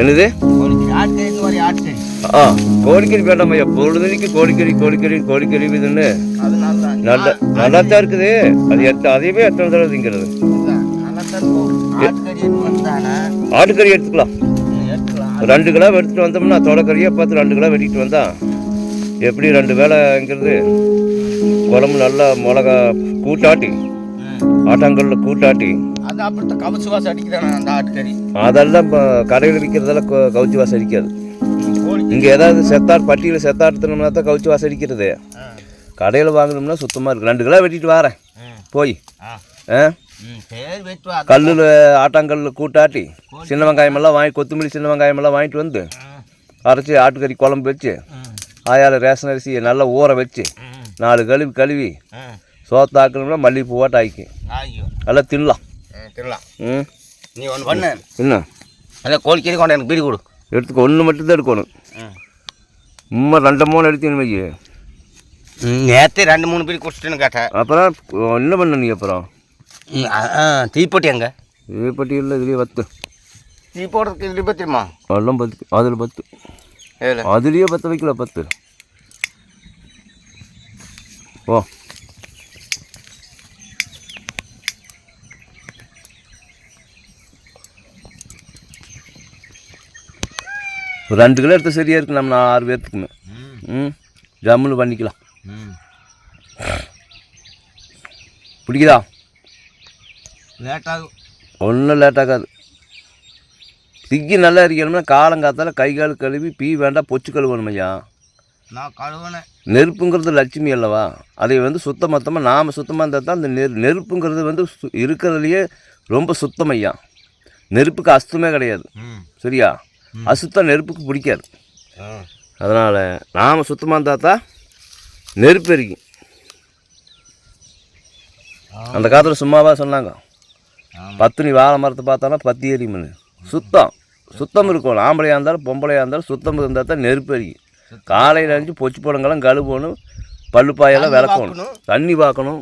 என்னது? ஆ கோழிக்கறி வேண்டாம் ஐயா. பொழுதுனைக்கு கோழிக்கறி கோழிக்கறி கோழிக்கறி இதுன்னு. நல்லா தான் இருக்குது. அது எத்த அதையவே எத்தனை தடவை திங்கிறது? ஆட்டுக்கறி எடுத்து வந்தானே? ஆட்டுக்கறி எடுத்துக்கலாம். ரெண்டு கிலோ எடுத்துட்டு வந்தோம்னா தொடக்கறியாக பார்த்து ரெண்டு கிலோ வெட்டிட்டு வந்தா எப்படி ரெண்டு வேலைங்கிறது குழம்பு நல்லா மிளகா கூட்டாட்டி. ஆட்டாங்கல்ல கூட்டாட்டி அது அப்படித்தான் கவச்சு வாசம் அடிக்குதானே அந்த ஆட்டுக்கறி? அதெல்லாம் இப்போ கடையில் விற்கிறதெல்லாம் கவுச்சி வாசம் அடிக்காது. இங்கே ஏதாவது செத்தாட் பட்டியில் செத்தாடுத்தணும்னா தான் கவுச்சி வாசம் அடிக்கிறது. கடையில் வாங்கணும்னா சுத்தமாக இருக்குது ரெண்டு கிலோ வெட்டிட்டு வரேன். போய். ஆ. கல்லில் ஆட்டாங்கல்ல கூட்டாட்டி. சின்ன வெங்காயமெல்லாம் வாங்கி கொத்தமல்லி சின்ன வெங்காயமெல்லாம் வாங்கிட்டு வந்து அரைச்சி ஆட்டுக்கறி குழம்பு வச்சு ஆயால ரேஷன் அரிசியை நல்லா ஊற வச்சு நாலு கழுவி கழுவி. சோத்தாக்கணும்னா மல்லிகைப்பூ போட்டு ஆக்கி. ஐயோ நல்லா தின்னலாம் ம், தின்னலாம் ம். நீ ஒன்று பண்ணு. என்ன? அதான் கோழிக்கறி கொண்டு எனக்கு பீடி கொடு. எடுத்துக்க ஒன்று மட்டும்தான் எடுக்கணும். ம் உண்மை ரெண்டு மூணு எடுத்தீங்கன்னு வையே நேற்று ரெண்டு மூணு பீடி குடிச்சிட்டுன்னு கேட்டேன். அப்புறம் என்ன பண்ண நீ அப்புறம்? தீப்பெட்டி எங்க? தீப்பெட்டி இல்லை இதுலேயே பத்து. தீ போடுறதுக்கு இது பத்திரமா அதெல்லாம் பத்து அதில் பத்து. அதுலேயே பத்து வைக்கல பத்து. ஓ ஒரு ரெண்டு கிலோ எடுத்து சரியாக இருக்கு நம்ம ஆறு பேர்த்துக்குமே. ம் ஜம்முன்னு பண்ணிக்கலாம். ம் பிடிக்குதா? லேட்டாகும். ஒன்றும் லேட் ஆகாது திக்கி நல்லா இருக்கணும்னா காலங்காத்தால கை கால் கழுவி பீ வேண்டாம் பொச்சு கழுவணும் ஐயா. நான் கழுவுனேன். நெருப்புங்கிறது லட்சுமி அல்லவா? அதை வந்து சுத்தமொத்தமாக நாம் சுத்தமாக இருந்தால் தான் அந்த நெரு நெருப்புங்கிறது வந்து சு- இருக்கிறதுலையே ரொம்ப சுத்தம் ஐயா. நெருப்புக்கு அசுத்தமே கிடையாது. ம். அசுத்தம் நெருப்புக்கு பிடிக்காது. அதனால் நாம் சுத்தமாக இருந்தால் தான் நெருப்பு எரிக்கும். அந்த காலத்தில் சும்மாவா சொன்னாங்க. பத்துனி வாழை மரத்தை பார்த்தாலும் பத்தி எரியும்னு. சுத்தம். சுத்தம் இருக்கணும் ஆம்பளையாக இருந்தாலும் பொம்பளையாக இருந்தாலும் சுத்தம் இருந்தால் தான் நெருப்பு எரியும். காலையில் அஞ்சு பொச்சு போடுங்கலாம் கழுவணும் பல்லு பாயெல்லாம் விளக்கணும். தண்ணி பார்க்கணும்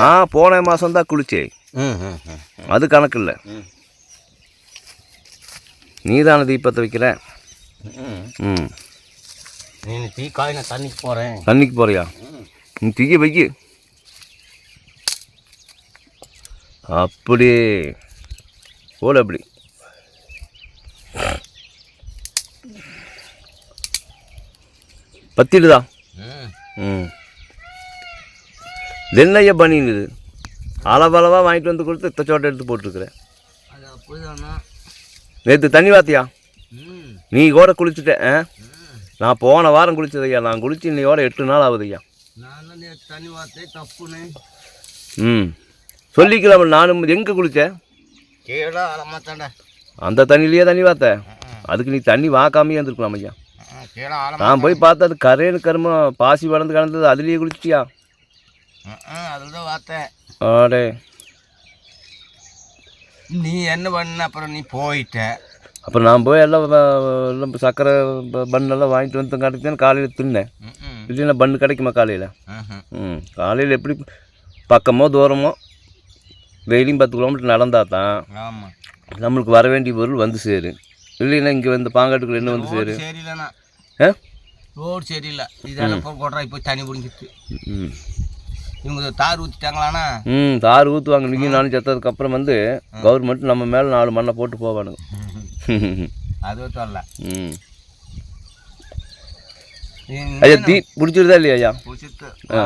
நான் போன மாதம் தான் ம் அது கணக்கு இல்லை. நீதான தீபத்தை வைக்கிற? ம். நீ டீ காய் நான் தண்ணிக்கு போகிறேன் தண்ணிக்கு போறியா? நீ தீய வைக்க. அப்படி போல அப்படி. பத்திடுதா? ம். ம். தென்னைய பண்ணிடுது அளவளவாக வாங்கிட்டு வந்து கொடுத்து இத்தச்சோட்டை எடுத்து போட்டிருக்கிறேன் அது அப்படிதானா? நேற்று தண்ணி வாத்தியா நீ கூட குளிச்சுட்ட ஆ? ம் நான் போன வாரம் குளிச்சது ஐயா நான் குளிச்சு இன்னையோட எட்டு நாள் ஆகுது ஐயா தண்ணி வார்த்தை தப்புன்னு. ம். சொல்லிக்கலாம் நானும் எங்கே குளித்தேன் கீழே ஆழமாத்தாண்டா அந்த தண்ணியிலேயே தண்ணி பார்த்தேன் அதுக்கு நீ தண்ணி வாக்காமையே இருந்திருக்கலாம் ஐயா. நான் போய் பார்த்தா அது கரேன்னு கரும பாசி வளர்ந்து கிடந்தது அதுலேயே குளிச்சிட்டியா? அதில் தான் பார்த்தேன். ஆடே. நீ என்ன பண்ண? அப்புறம் நீ போயிட்ட. அப்புறம் நான் போய் எல்லாம் எல்லாம் சக்கரை ப- பன்னெல்லாம் வாங்கிட்டு வந்து கிடைக்கும் காலையில் தின்னேன். இல்லைன்னா பண்ணு கிடைக்குமா காலையில். ம். காலையில் எப்படி பக்கமோ தூரமோ டெய்லியும் பத்து கிலோமீட்டர் நடந்தால் தான் நம்மளுக்கு வர வேண்டிய பொருள் வந்து சேரு. இல்லைன்னா இங்கே வந்து பாங்காட்டுக்குள்ள என்ன வந்து சேரு? ரோடு சரியில்லைண்ணா. ஆ? ரோடு சரியில்லை. இதெல்லாம் போய் கொட்றா இப்போ தண்ணி பிடிங்கிட்டு ம். இவங்க தார் ஊற்றிட்டாங்களாண்ணா ம் தார் ஊற்றுவாங்க நீங்கள் நானும் செத்ததுக்கப்புறம் வந்து கவர்மெண்ட் நம்ம மேலே நாலு மண்ணை போட்டு போவானுங்க. அது வரல ம். ஐயா தீ பிடிச்சிருதா இல்லையா ஐயா? பிடிச்சிட்டு ஆ.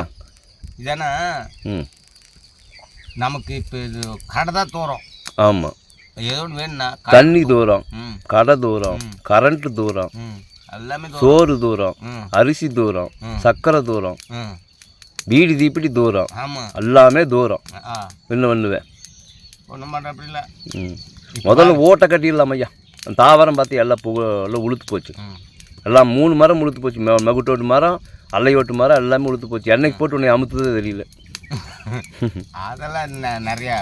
இதானே ம். நமக்கு இப்போ இது கடை தான் தூரம். ஆமாம் ஏதோ ஒன்று வேணும்னா தண்ணி தூரம் கடை தூரம் கரண்ட்டு தூரம் எல்லாமே சோறு தூரம் அரிசி தூரம். சக்கரை தூரம் வீடு தீப்பிடி தூரம். ஆமாம் எல்லாமே தூரம். என்ன பண்ணுவேன் ஒன்றும் பண்ணுற அப்படி இல்லை. ம். முதல்ல ஓட்டை கட்டிடலாம் ஐயா. தாவரம் பார்த்து எல்லாம் பூ எல்லாம் உளுத்து போச்சு. எல்லாம் மூணு மரம் உளுத்து போச்சு. மெ மகுட்டோட்டு மரம் அல்லையோட்டு மரம் எல்லாமே உளுத்து போச்சு. என்னைக்கு போட்டு உன்னை அமுத்துதே தெரியல. அதெல்லாம் நிறையா.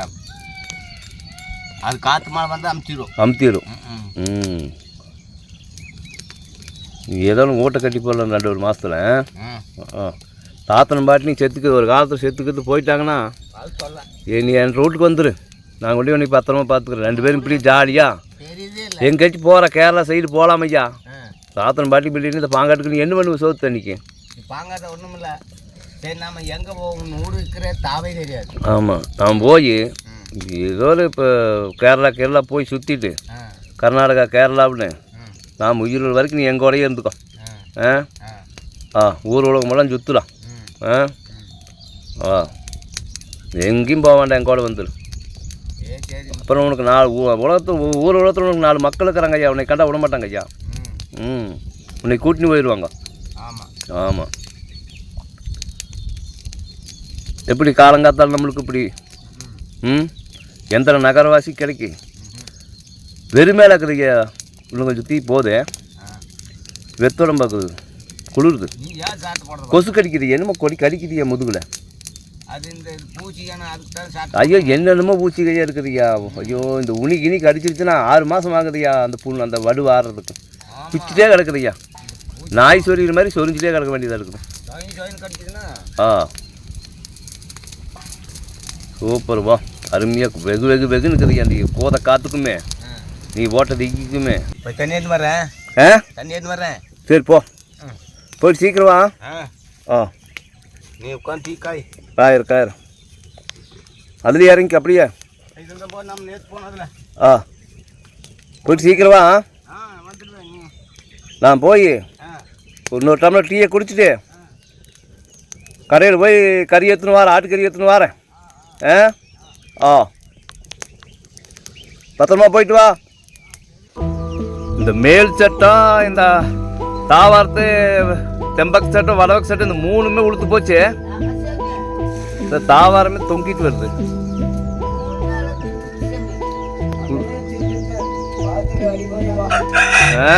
அது காற்று மழை வந்து அமுத்திடும். அமுத்திடும். ம் ஏதோ ஓட்டை கட்டி போடலாம் ரெண்டு ஒரு மாதத்தில் ஆ. தாத்தனை பாட்டி நீ செத்துக்கு ஒரு காலத்தில் செத்துக்கிறது போயிட்டாங்கன்னா நீ என் ரோட்டுக்கு வந்துரு. நான் கொண்டு உனக்கு பத்திரமா பார்த்துக்குறேன். ரெண்டு பேரும் இப்படி ஜாலியாக எங்கேயாச்சும் போகிற கேரளா சைடு போகலாம் ஐயா ஆ சாத்தன் பாட்டி பில்டிங் இந்த பாங்காட்டுக்கு நீ என்ன பண்ணுவ சோத்து தண்ணிக்கு நீ பாங்காத ஒன்றும் இல்லை சரி நம்ம எங்கே போகணும் ஊர் இருக்கிற தாவே தெரியாது. ஆமாம் நான் போய் ஏதோ இப்போ கேரளா கேரளா போய் சுற்றிட்டு கர்நாடகா கேரளாவுன்னு ம். நான் உயிர் வரைக்கும் நீ எங்கூடயே இருந்துக்கோ. ஆ? ஆ. ஊர் உலகமெல்லாம் சுற்றலாம் ஆ ஆ எங்கேயும் போக வேண்டாம் என் கூட வந்துடு அப்புறம் உனக்கு நாலு ஊ- உலகத்து ஊ- ஊர் உலகத்தில் உனக்கு நாலு மக்கள் இருக்கிறாங்க ஐயா உன்னை கண்டா விட மாட்டாங்க ஐயா ம் உன்னை கூட்டின்னு போயிடுவாங்க ஆமாம் ஆமாம் எப்படி காலங்காத்தால் நம்மளுக்கு இப்படி ம் எந்த நகரவாசி கிடைக்கு வெறுமேல இருக்கிறீங்க இன்னும் கொஞ்சம் தீ போதே வெத்தோடம் பார்க்குது குளிருது. கொசு கடிக்குது என்னமோ கொடி கடிக்குதுயா முதுகில். ஐயோ என்னென்னமோ பூச்சி கையா இருக்குதுய்யா. ஐயோ இந்த உனி கினி கடிச்சிருச்சுன்னா ஆறு மாதம் ஆகுதுய்யா அந்த புல் அந்த வடு ஆடுறதுக்கு பிச்சுட்டே கிடக்குதுய்யா. நாய் சொரிகிற மாதிரி சொரிஞ்சிட்டே கிடக்க வேண்டியதாக இருக்குது. ஆ. சூப்பர் வா. அருமையாக வெகு வெகு வெகுன்னு இருக்குதுய்யா அந்த கோத காத்துக்குமே. நீ ஓட்ட திக்குமே இப்போ தண்ணி எடுத்து வரேன் ஆ? தண்ணி எடுத்து வரேன் சரி போ. போய் சீக்கிரம். வா ஆ. நீ உட்காந்து டீ காய். காயிரு காயிரு அதுலேயே இறங்கி அப்படியே. நம்ம நேற்று போனதில்ல ஆ. போயிட்டு சீக்கிரம். வா நான் போய் இன்னொரு டம்ளர் டீயை குடிச்சிட்டு கடையில் போய் கறி எடுத்துன்னு வரேன் ஆட்டுக்கறி எடுத்துன்னு வரேன். ஆ? ஆ. பத்திரமா போயிட்டு வா. இந்த மேல் சட்டம் இந்த தாவாரத்து தெம்பக்கு சட்டம் வடவக்கு சட்டம் இந்த மூணுமே உளுத்து போச்சு. இந்த தாவாரமே தொங்கிட்டு வருது. ஆ?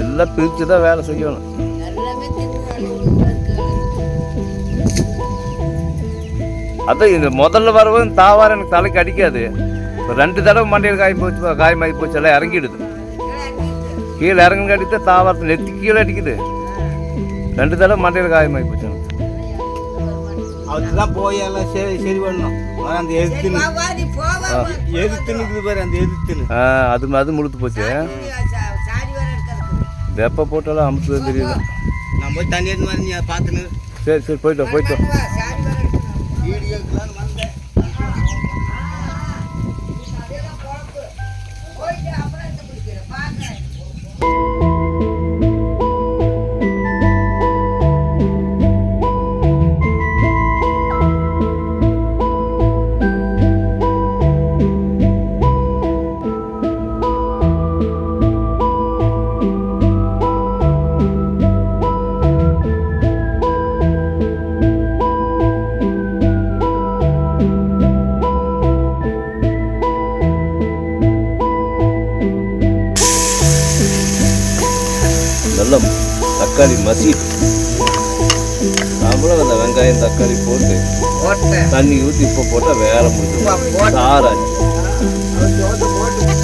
எல்லாம் பிரித்து தான் வேலை செய்யணும். அதான் இந்த முதல்ல வரவும் தாவாரம் எனக்கு தலைக்கு அடிக்காது. இப்போ ரெண்டு தடவை மண்டையில் காய் போச்சு காயமாகி போச்சு எல்லாம் இறங்கிடுது. கீழே இறங்க அடித்தா தாவாரத்தில் நெத்தி கீழே அடிக்குது. ரெண்டு தடவை மண்டையில் காயமாகி போச்சு. அதுதான் போய் எல்லாம் சரி சரி பண்ணணும். அந்த எதிர்த்துன்னு. எதிர்த்துன்னு பாரு அந்த எதிர்த்துன்னு. ஆ அது அது முழுத்து போச்சு. வெப்ப போட்டாலும் அமுத்து தெரியல நான் போய் தண்ணி எடுத்து மாதிரி நீ பார்த்துன்னு சரி சரி போயிட்டு வா, மசிட்டு நம்மளும் அந்த வெங்காயம் தக்காளி போட்டு தண்ணி ஊற்றி இப்போ போட்டால் வேலை முடிஞ்சு சாராச்சு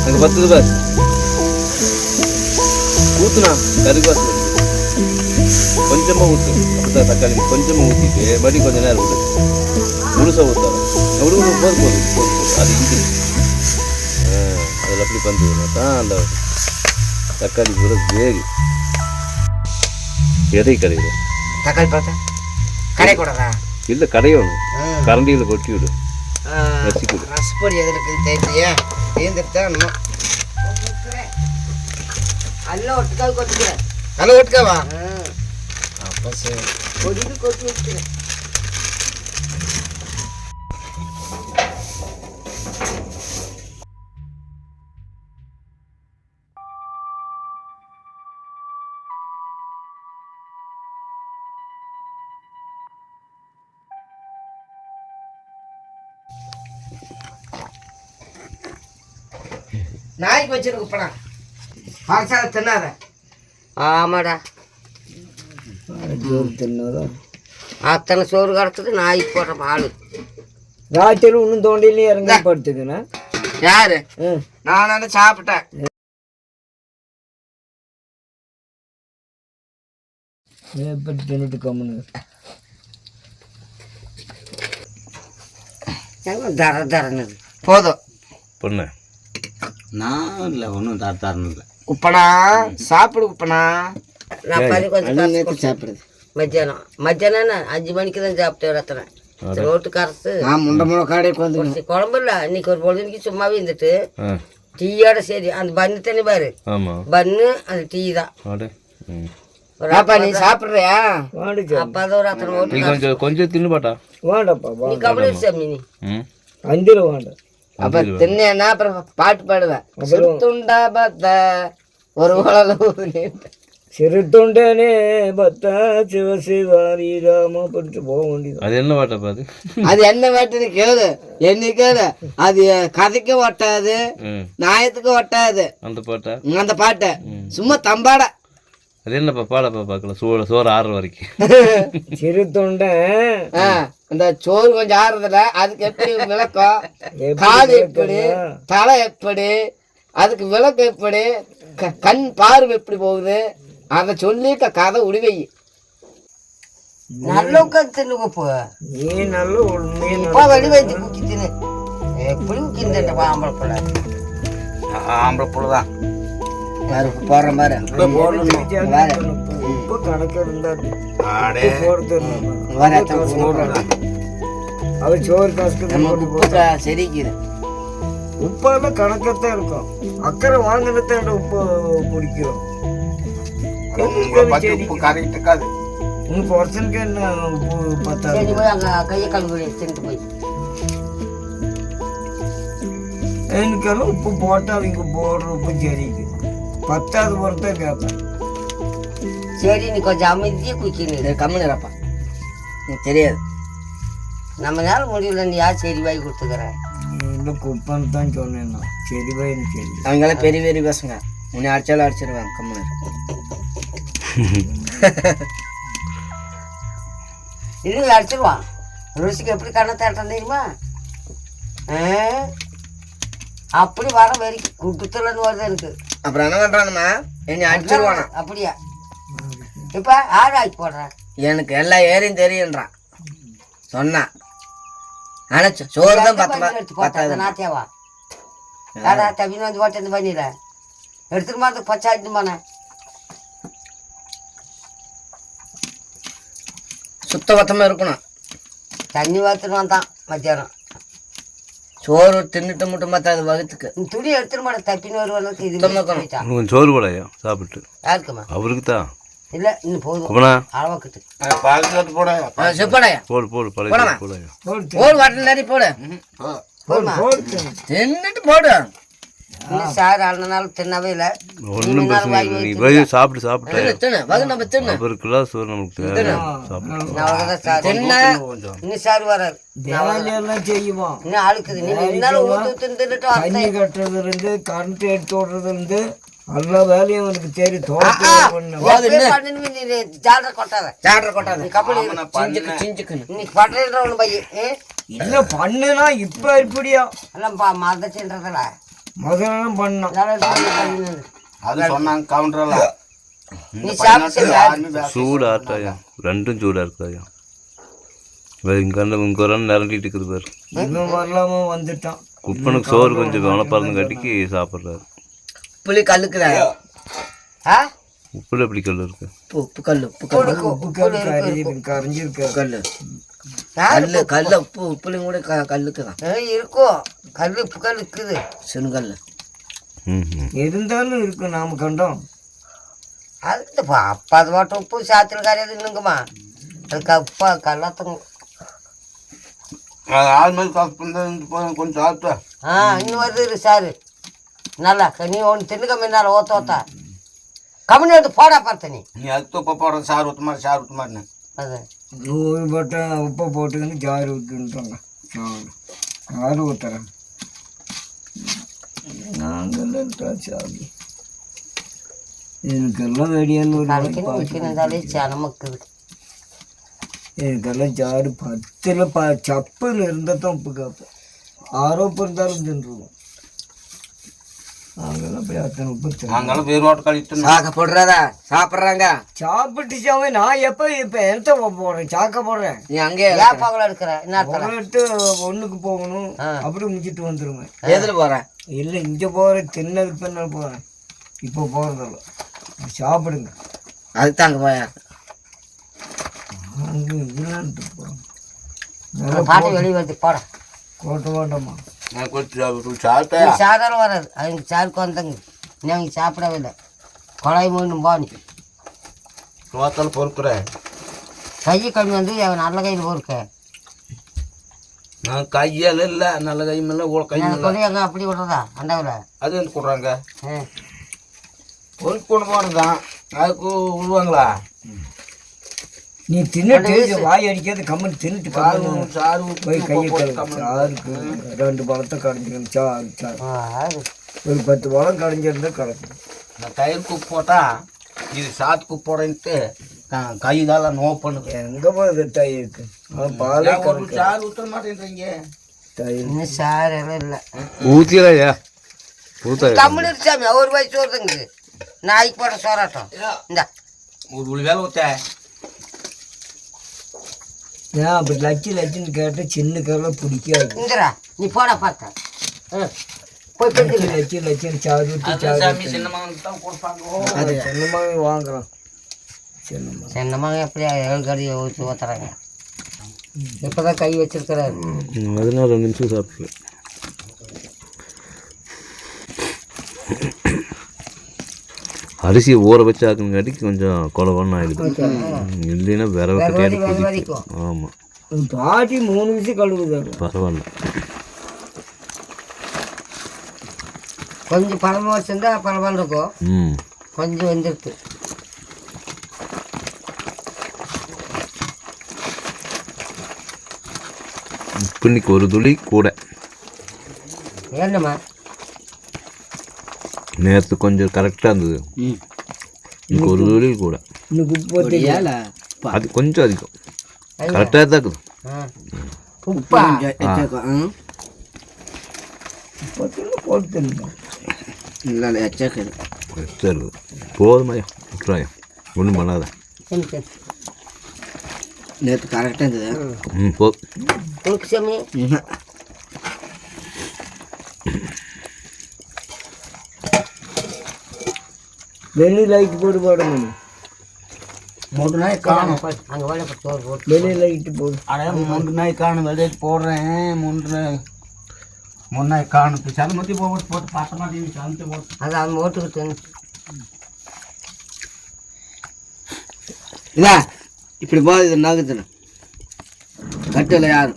எனக்கு பத்து ரூபாய். ஊற்றுனா கருகாசு. கொஞ்சமாக ஊற்று அப்படிதான் தக்காளி கொஞ்சமாக ஊற்றிட்டு மறுபடியும் கொஞ்ச நேரம் விடு. முழுசாக ஊற்றாங்க விடு விடு போது போதும் போதும் அது இஞ்சி. அதில் அப்படி பண்ணுறதுனா தான் அந்த தக்காளி கூட வேகு. எதை கடையில்? தக்காளி பார்த்தா கடை கூடதா இல்லை கடையணும் கரண்டியில் கொட்டி விடு. ரசிக்குது ரசப்பொடி எது இருக்குது தெரிஞ்சியா தீர்ந்துட்டு அல்ல ஒட்டுக்கால் கொட்டுக்கிறேன் நல்லா ஒட்டுக்காவா? அப்போ சரி. கொடிக்கு கொட்டி வச்சுக்கிறேன். நாய்க்கு வச்சிருக்கு பணம் பாக்ஸால தின்னாத. ஆமாடா. அத்தனை சோறு கிடக்குது நாய்க்கு போடுற பால் ராத்திரி இன்னும் தோண்டிலே இறங்கி படுத்துதுண்ணா யாரு? ம் நான் சாப்பிட்டேன். எப்படி தின்னுட்டு கம்முன்னு ஏங்க தர தரனுது போதும். பொண்ணு. நான் இல்லை ஒன்றும் தர தரணும் இல்லை குப்பனா? சாப்பிடு குப்பனா? நான் பறி கொஞ்சம் காசு நேற்று. சாப்பிடுது மத்தியானம். மத்தியானம் அஞ்சு மணிக்கு தான் சாப்பிட்டு ரத்தனை. ரோட்டு கரைச்சு நான் முண்டை முளை காடைக்கு வந்து குழம்பு இல்லை. இன்னைக்கு ஒரு பொழுதுக்கு சும்மாவே இருந்துட்டு டீயோட சரி அந்த பன்னு தண்ணி பாரு. பன்னு அந்த டீ தான். பாப்பா நீ சாப்பிடுறியா? அப்பா தான் ஒரு அத்தனை கொஞ்சம் கொஞ்சம் தின்னு பாட்டா. வாடப்பா வா நீ கபடி சாமி நீ ம். அந்திர வாண்ட அப்ப தின்னேன்னா அப்புறம் பாட்டு பாடுவேன். சுருத்துண்டா பத்த ஒரு உலகம் சிறுத்தொண்டனே பத்தா சிவ சிவாரி ராம படிச்சு போக வேண்டியது அது என்ன பாட்டாப்பா அது? அது என்ன பாட்டுன்னு கேளு. என்ன கேளு. அது கதைக்கு ஒட்டாது ம். நியாயத்துக்கு ஒட்டாது. அந்த பாட்டா? அந்த பாட்டை. சும்மா தம்பாட. அது என்னப்பா பாடப்பா பார்க்கலாம் சோறு சோறு ஆறுற வரைக்கும். சிறுத்தொண்டன் ஆ, இந்த சோறு கொஞ்சம் ஆறுதுல அதுக்கு எப்படி விளக்கம்? காது எப்படி? தலை எப்படி? அதுக்கு விளக்கு எப்படி? கண் பார்வை எப்படி போகுது? அதை சொல்லி கதை உடிவை நல்ல உட்காந்து தின்னு உப்பு நீ நல்ல உண்மையை இப்போ வெடி வைத்து குக்கி தின்னு. எப்படி உக்கிந்த ஆம்பளை பிள்ளை. ஆம்பளை புள்ள தான். பாரு. போடுற மாதிரி உப்பு கணக்கு இருந்தா ஆடே. போடுறது வேற அவர் சோறு காசுக்கு நமக்கு உப்பு செரிக்குது. உப்பெல்லாம் கணக்கத்தான் இருக்கும். அக்கறை வாங்கினதான் உப்பு குடிக்கிறோம் பத்து உப்பு கறிட்டு இருக்காது. உங்க பர்சனுக்கு என்ன உப்பு பத்தாது? போய் அங்கே கையை கழுவி போய் எனக்கெல்லாம் உப்பு போட்டா அவங்க போடுற உப்பு சரிக்கு பத்தாவது பொறுத்தா கேட்பேன் சரி நீ கொஞ்சம் அமைதியாக கம்முன்னு இருப்பா. எனக்கு தெரியாது. நம்ம நேரம் முடியல நீ யார் சரி வாங்கி கொடுத்துக்கிற? இந்த குப்பன்னு தான் சொன்னேன் சரி பையன் சரி அவங்களாம் பெரிய பெரிய பசங்க. உன்னை அடிச்சாலும் அடிச்சிருவாங்க கம்முன்னு இரு. இல்லை அடிச்சிருவான் ருசிக்கு எப்படி கண்ணை தேட்டம் தெரியுமா? அப்படி வர வரைக்கும் குட்டத்துலன்னு வருது எனக்கு. அப்புறம் என்ன பண்றானுமா? என்னை அடிச்சிருவானா? அப்படியா? இப்போ ஆக்கி போடுறேன் எனக்கு எல்லா ஏரியும் தெரியுன்றான் சொன்னான் ஆனா சோ- சோறு தான் பத்த எடுத்து போட்டேன் அந்த நாத்தியாவா ஏடா தவின்னு வந்து போட்டேன் இந்த பண்ணியில எடுத்துட்டு மாதிரி பச்சாட்டு போனேன் சுத்த பத்தமா இருக்கணும். தண்ணி வாத்துட்டு வந்தான் மத்தியானம். சோறு தின்னுட்டு மட்டும் பத்தாது வகுத்துக்கு. இந்த துணி எடுத்துட்டு மாட்டேன் தப்பின்னு வருவானுக்கு இது கொஞ்சம் சோறு போடாயா சாப்பிட்டு. யாருக்குமா? அவருக்கு தான் இல்லை இன்னும் போதும். அளவாக்கிட்டு பால் போட செப்படையா போடு போடு சோறு போடாயா போடு வாட்டில் நிறைய போடு. போதுமா? தின்னுட்டு போடு. இன்னும் சார் அண்ணனாலும் தின்னவே இல்லை. ஒன்றும் பிரச்சனை இல்லை. நீ போய் சாப்பிட்டு தின்னு. தின்னு. அவருக்குலாம் சோறு நமக்கு தேவை சாப்பிட்டு சார். தின்ன இன்னும் சார் வராது வேலையெல்லாம் செய்வோம். இன்னும் அழுக்குது நீ இருந்தாலும் தின்னுட்டு தண்ணி இருந்து கரண்ட் எடுத்து விடுறதுல இருந்து எல்லா வேலையும் அவனுக்கு சரி ஜாலரை கொட்டாத. சாப்பிட்ற கொட்டாது. நீ கபடி சிஞ்சுக்கு சிஞ்சுக்குன்னு இன்னைக்கு பட்டேன்ற ஒன்று பையன் இல்ல பண்ணுனா இப்ப இப்படியா? எல்லாம் பா மதச்சுன்றதுல முதல்ல பண்ணோம். அது சொன்னாங்க பேச- சூடு ரெண்டும் சூடாக இருக்காயா இங்கே இங்கே நிரண்டிட்டு இருக்குது பாரு. இவன் வரலாம வந்துட்டான். குப்பனுக்கு சோறு கொஞ்சம் கவனப்பாருங்க கட்டிக்கு சாப்பிட்றாரு. புளி கல்லுக்குதா ஆ? உப்புல எப்படி கல் இருக்கு? உப்பு கல் உப்பு கல் உப்பு கறி கரைஞ்சிருக்க கல் யாரு கல்லு கல்ல. உப்பு? உப்புலையும் கூட க கல்லுக்கு தான். இருக்கும் கல் உப்பு கல் இருக்குது. ம் இருந்தாலும் இருக்கு நாம கண்டோம். இப்போ அப்பா அது மட்டும் உப்பு சாத்தில் கரையாது இன்னுங்கம்மா அதுக்கு அப்பா கல்லாத்தங்க அது காசு பண்ணி கொஞ்சம் சாப்பிட்டா? ஆ இன்னும் வருது சாரு. நல்லா நீ ஒன்று தின்னுக்க முன்னால ஓத்த ஓத்தா. கம்முனு எடுத்து போடா பார்த்த நீ நீ அதுக்கு உப்பு போடுற சார் ஊற்ற மாதிரி சார் மாதிரி அது. நூறு பட்டை உப்பை போட்டுக்கின்னு ஜாரு ஊற்றுன்றாங்க ஜாரு ஊத்துறேன் நாங்கெல்லாம் சாமி எனக்கெல்லாம் வெடியால் ஒரு கணக்கு நிற்கிறதாலே நமக்குது எனக்கெல்லாம் ஜாரு பத்தில் ப சப்புன்னு இருந்தால் தான் உப்பு காப்பேன். ஆரோப்பு இருந்தாலும் தின்றுவோம். நாங்களும் வேரோட்டு கழித்து சாக்க போடுறாரா சாப்பிட்றாங்க. சாப்பிட்டு சாவே நான் எப்போ இப்போ எந்த போடுறேன்? சாக்க போடுறேன். நீ அங்கே பகல எடுக்கிற புகை எடுத்து ஒண்ணுக்கு போகணும். அப்படி முடிச்சிட்டு வந்துருவேன். எதுல போற? இல்லை இங்கே போகிறேன் தின்னதுக்கு பின்னால் போகிறேன் இப்போ போகிறதில்ல சாப்பிடுங்க. அதுக்கு தாங்க போயா? அங்கே இல்லைன்ட்டு போகிறோம் பாட்டு வெளியே வந்து போட. கோட்ட வேண்டாமா? நான் கொஞ்சம் சாப்பிட்டேன் இது சாதாரண வராது. அவங்க சாருக்கு வந்தங்க. நீ அவங்க சாப்பிடவே இல்லை. கொலை மீண்டும் போனி சோத்தால் பொறுக்குறேன் கை கம்மி வந்து அவன் நல்ல கையில் பொறுக்க. நான் கையால் இல்லை நல்ல கையும் இல்லை உள்ள கையும் இல்லை. கொடி அங்கே அப்படி விடுறதா அண்டாவில் அது என்ன கொடுறாங்க? பொறுக்கு கொண்டு போகிறது தான் அதுக்கு விடுவாங்களா நீ தின்னுட்டு வாய் அடிக்காத கம்மன் தின்னுட்டு சாறு ஊத்தி போய் கையை கழுவு. சாருக்கு ரெண்டு பழத்தை கடைஞ்சிக்கணும். சாறு அது ஒரு பத்து பழம் கடைஞ்சிருந்தா கடைக்கணும் நான் தயிர் குப்பு போட்டா இது சாத்து குப்பு போடன்ட்டு கை காலம் நோ பண்ணுது. எங்கே போகுது தயிருக்கு? பாலே ஒரு சாறு ஊற்ற மாட்டேன்றீங்க. தயிர். இன்னும் சார் எல்லாம் இல்லை. ஊற்றியா ஊற்ற கம்முன்னு சாமி ஒரு வயசு வருதுங்க நாய்க்கு போட சோறாட்டம். இந்த. ஒரு வேலை ஊற்ற ஏன் அப்படி லட்சி லட்சின்னு கேட்டு சின்ன கரை பிடிக்காது இந்திரா நீ போட பார்த்த ம். போய் லட்சி லட்சி லட்சின்னு சாறு ஊற்றி சாறு சாமி சின்ன மகனுக்கு தான் கொடுப்பாங்க அது சின்னமாவே வாங்குறோம் சின்னமா சின்னமாக எப்படி ஏழு கடி ஊற்றி ஊற்றுறாங்க இப்போ தான் கை வச்சிருக்கிறாரு அதனால ரெண்டு நிமிஷம் சாப்பிட்டு அரிசியை ஊற வச்சு ஆக்குங்காட்டிக்கு கொஞ்சம் குழவன்னு ஆயிடுது. ம், இல்லைன்னா விரவ கட்டியாடி குதிக்கும். ஆமாம் பாட்டி மூணு விஷயம் கழுவுதாங்க பரவாயில்ல. கொஞ்சம் பழமா வச்சிருந்தா பரவாயில்ல இருக்கும். ம். கொஞ்சம் வெந்திருக்கு இப்போ இன்னைக்கு ஒரு துளி கூட. என்னம்மா நேற்று கொஞ்சம் கரெக்டாக இருந்தது. இன்னைக்கு ஒரு துளி கூட. ஏல அது கொஞ்சம் அதிகம். கரெக்டாக தான் இருக்குது. உப்பா இல்லை எச்சக்குது கரெக்டாக இருக்குது போதுமாயா விட்டுறாயா ஒன்றும் பண்ணாத. நேற்று கரெக்டாக இருந்தது. ம் போ உனக்கு சாமி வெளி லைட் போட்டு போடுங்க மூணு நாய் காணும். அங்கே வேலை சோறு போட்டு. வெளி லைட்டு போடு. அடே மூன்று நாய் காணும் வெளியே போடுறேன் மூன்று நாய் மூணு நாய் காணும் சதை மத்தி போட்டு போட்டு பார்த்த மாட்டேங்குது சமைச்சு போட்டு. அது அவன் ஓட்டுக்கிட்டு இதா இப்படி போகுது இது நகுதுல கட்டல யாரு?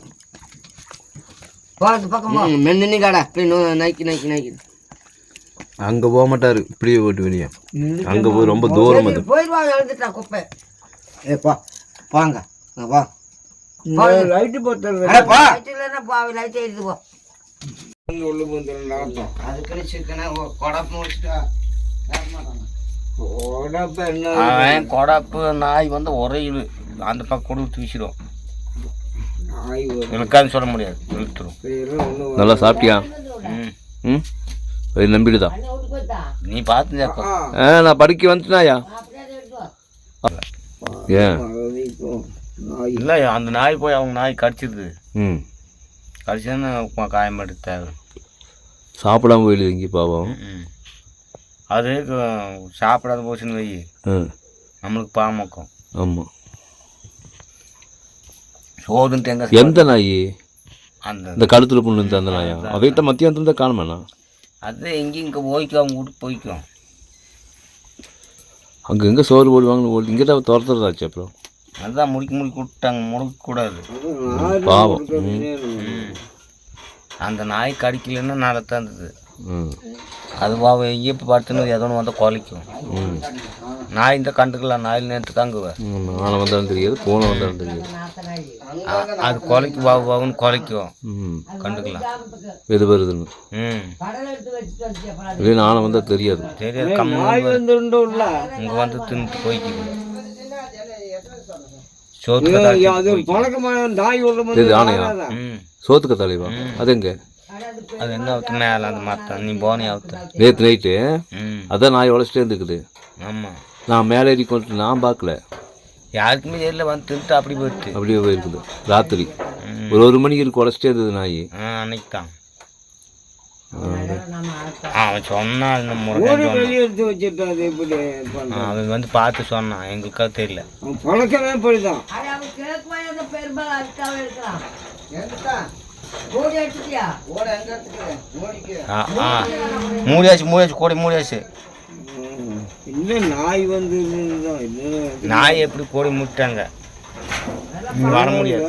போகிறது பக்கம்? மென்னு காடா இப்படி நைக்கி நைக்கி நைக்கி. அங்கே போக மாட்டார். இப்படியே போட்டு வெளியே. அங்கே போய் ரொம்ப தூரம் அது போயிடுவாங்க எழுந்துட்டா குப்பை. ஏ போ. போங்க அங்க போ. லைட்டு போட்டுறது அட போ. லைட் இல்லைன்னா போ லைட் எடுத்து போ. அது கிடைச்சிருக்கேன்னா கொடப்பு முடிச்சுட்டா. உடம்பு என்ன? அவன் கொடப்பு நாய் வந்து உரையுது அந்த பக்கம் கொடுத்து வீசிடும் இழுக்கான்னு சொல்ல முடியாது. இழுத்துரும். நல்லா சாப்பிட்டியா? ம். ம்? அது நம்பிடுதா? நீ பார்த்து சேர்க்கும் ஆ. நான் ஏன்? வரும் நாய். இல்லை அந்த நாய் போய் அவங்க நாய் கடிச்சிருது. ம். கடிச்சதுன்னு காயம் எடுத்து தேவை. சாப்பிடாம போயிடுது இங்கே பாவம். ம் அது சாப்பிடாத போச்சுன்னு வை. ஆ. நம்மளுக்கு பாமக்கம் ஆமாம் சோதுன்ட்டு எங்க எந்த நாய்? அந்த இந்த கழுத்தில் புண்ணு அந்த நாயா? அதைத்தான் மத்தியானத்துல தான் காணுமேண்ணா அது எங்கேயும் இங்கே போய்க்கும் அவங்க வீட்டுக்கு போய்க்கும். அங்கே எங்கே சோறு போடுவாங்கன்னு ஓடி இங்கே தான் துரத்துறதாச்சு அப்புறம்? அதுதான் முடிக்க முடிக்க விட்டாங்க முழுக்க கூடாது பாவம். அந்த நாய் கடிக்கலன்னா ம் அது பாவம் எங்கேயும் இப்போ படுத்துன்னு ஏதோ ஒன்று வந்து கொலைக்கும் ம் நாய் இந்த கண்டுக்கலாம் நாயில் நேற்று தாங்குவேன் நாளை வந்தாலும் தெரியாது போன வந்தாலும் தெரியாது. அது கொலைக்கு பாவு பாவுன்னு கொலைக்கும் ம். கண்டுக்கலாம். எது வருதுன்னு. ம். இல்லை நாளை வந்தால் தெரியாது. தெரியாது இங்கே வந்து தின்னுட்டு போய்க்குது சோத்துக்க தலைவா அது எங்க? அது என்ன அவுத்து மேலே அந்த மரத்தான் நீ போனே அவுத்த? நேற்று நைட்டு ம். அதான் நாய் உழைச்சிட்டே இருந்துக்குது ஆமாம் நான் மேலே ஏறி கொண்டு நான் பார்க்கல. யாருக்குமே தெரியல வந்து தின்ட்டு அப்படி போயிடுச்சு. அப்படியே போயிருக்குது. ராத்திரி. ஒரு ஒரு மணிக்கு இருக்கு உழைச்சிட்டே இருந்தது நாய். ஆ அன்னைக்கு தான் அவன் சொன்னான் இந்த முருகன் சொன்னான் எடுத்து வச்சுட்டு அது எப்படி ஆ, பண்ணுறான் அவன் வந்து பார்த்து சொன்னான் எங்களுக்கு அது தெரியல. அவன் பழக்கமே இப்படிதான். அவன் கேட்குமா எந்த பெரும்பாலும் அதுக்காக இருக்கிறான் மூடியாச்சு மூடியாச்சு கோடி மூடியாச்சு. இன்னும் நாய் வந்து நாய் எப்படி கோடி மூட்டாங்க வர முடியாது.